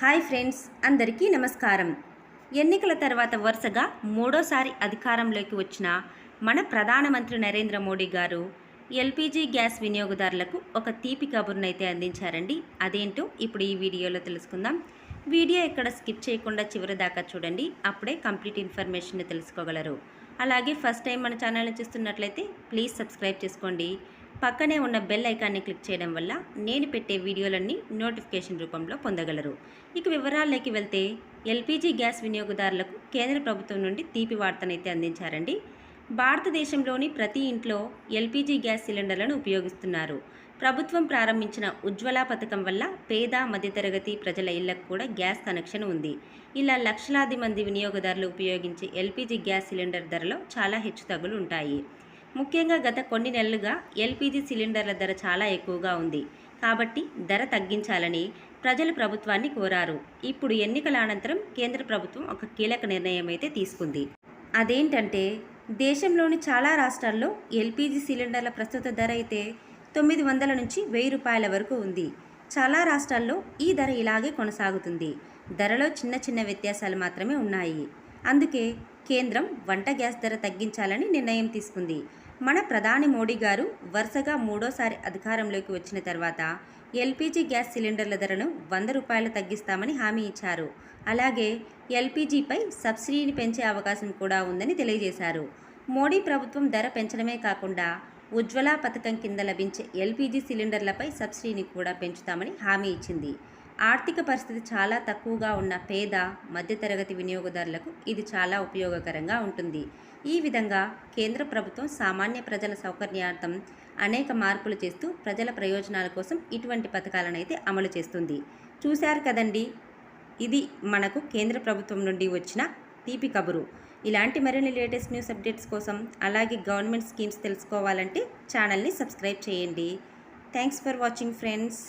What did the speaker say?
Hi friends అందరికీ నమస్కారం. ఎన్నికల తర్వాత వరుసగా మూడోసారి అధికారంలోకి వచ్చిన మన ప్రధానమంత్రి నరేంద్ర మోడీ గారు ఎల్పిజి గ్యాస్ వినియోగదారులకు ఒక తీపి కబుర్నైతే అందించారండి. అదేంటో ఇప్పుడు ఈ వీడియోలో తెలుసుకుందాం. వీడియో ఎక్కడ స్కిప్ చేయకుండా చివరి దాకా చూడండి. అప్పుడే కంప్లీట్ ఇన్ఫర్మేషన్ తెలుసుకోగలరు. అలాగే ఫస్ట్ టైం మన ఛానల్ని చూస్తున్నట్లయితే ప్లీజ్ సబ్స్క్రైబ్ చేసుకోండి. పక్కనే ఉన్న బెల్ ఐకాన్ని క్లిక్ చేయడం వల్ల నేను పెట్టే వీడియోలన్నీ నోటిఫికేషన్ రూపంలో పొందగలరు. ఇక వివరాల్లోకి వెళ్తే ఎల్పిజి గ్యాస్ వినియోగదారులకు కేంద్ర ప్రభుత్వం నుండి తీపి వార్తనైతే అందించారండి. భారతదేశంలోని ప్రతి ఇంట్లో ఎల్పిజి గ్యాస్ సిలిండర్లను ఉపయోగిస్తున్నారు. ప్రభుత్వం ప్రారంభించిన ఉజ్వల పథకం వల్ల పేద మధ్యతరగతి ప్రజల ఇళ్ళకు కూడా గ్యాస్ కనెక్షన్ ఉంది. ఇలా లక్షలాది మంది వినియోగదారులు ఉపయోగించే ఎల్పిజి గ్యాస్ సిలిండర్ ధరలో చాలా హెచ్చుతగ్గులు ఉంటాయి. ముఖ్యంగా గత కొన్ని నెలలుగా ఎల్పిజి సిలిండర్ల ధర చాలా ఎక్కువగా ఉంది. కాబట్టి ధర తగ్గించాలని ప్రజలు ప్రభుత్వాన్ని కోరారు. ఇప్పుడు ఎన్నికల అనంతరం కేంద్ర ప్రభుత్వం ఒక కీలక నిర్ణయం అయితే తీసుకుంది. అదేంటంటే దేశంలోని చాలా రాష్ట్రాల్లో ఎల్పిజి సిలిండర్ల ప్రస్తుత ధర అయితే తొమ్మిది వందల నుంచి వెయ్యి రూపాయల వరకు ఉంది. చాలా రాష్ట్రాల్లో ఈ ధర ఇలాగే కొనసాగుతుంది. ధరలో చిన్న చిన్న వ్యత్యాసాలు మాత్రమే ఉన్నాయి. అందుకే కేంద్రం వంట గ్యాస్ ధర తగ్గించాలని నిర్ణయం తీసుకుంది. మన ప్రధాని మోడీ గారు వరుసగా మూడోసారి అధికారంలోకి వచ్చిన తర్వాత ఎల్పిజి గ్యాస్ సిలిండర్ల ధరను వంద రూపాయలు తగ్గిస్తామని హామీ ఇచ్చారు. అలాగే ఎల్పిజిపై సబ్సిడీని పెంచే అవకాశం కూడా ఉందని తెలియజేశారు. మోడీ ప్రభుత్వం ధర పెంచడమే కాకుండా ఉజ్వల పథకం కింద లభించే ఎల్పిజి సిలిండర్లపై సబ్సిడీని కూడా పెంచుతామని హామీ ఇచ్చింది. ఆర్థిక పరిస్థితి చాలా తక్కువగా ఉన్న పేద మధ్యతరగతి వినియోగదారులకు ఇది చాలా ఉపయోగకరంగా ఉంటుంది. ఈ విధంగా కేంద్ర ప్రభుత్వం సామాన్య ప్రజల సౌకర్యార్థం అనేక మార్పులు చేస్తూ ప్రజల ప్రయోజనాల కోసం ఇటువంటి పథకాలను అయితే అమలు చేస్తుంది. చూశారు కదండి? ఇది మనకు కేంద్ర ప్రభుత్వం నుండి వచ్చిన తీపి కబురు. ఇలాంటి మరిన్ని లేటెస్ట్ న్యూస్ అప్డేట్స్ కోసం అలాగే గవర్నమెంట్ స్కీమ్స్ తెలుసుకోవాలంటే ఛానల్ని సబ్స్క్రైబ్ చేయండి. Thanks for watching friends.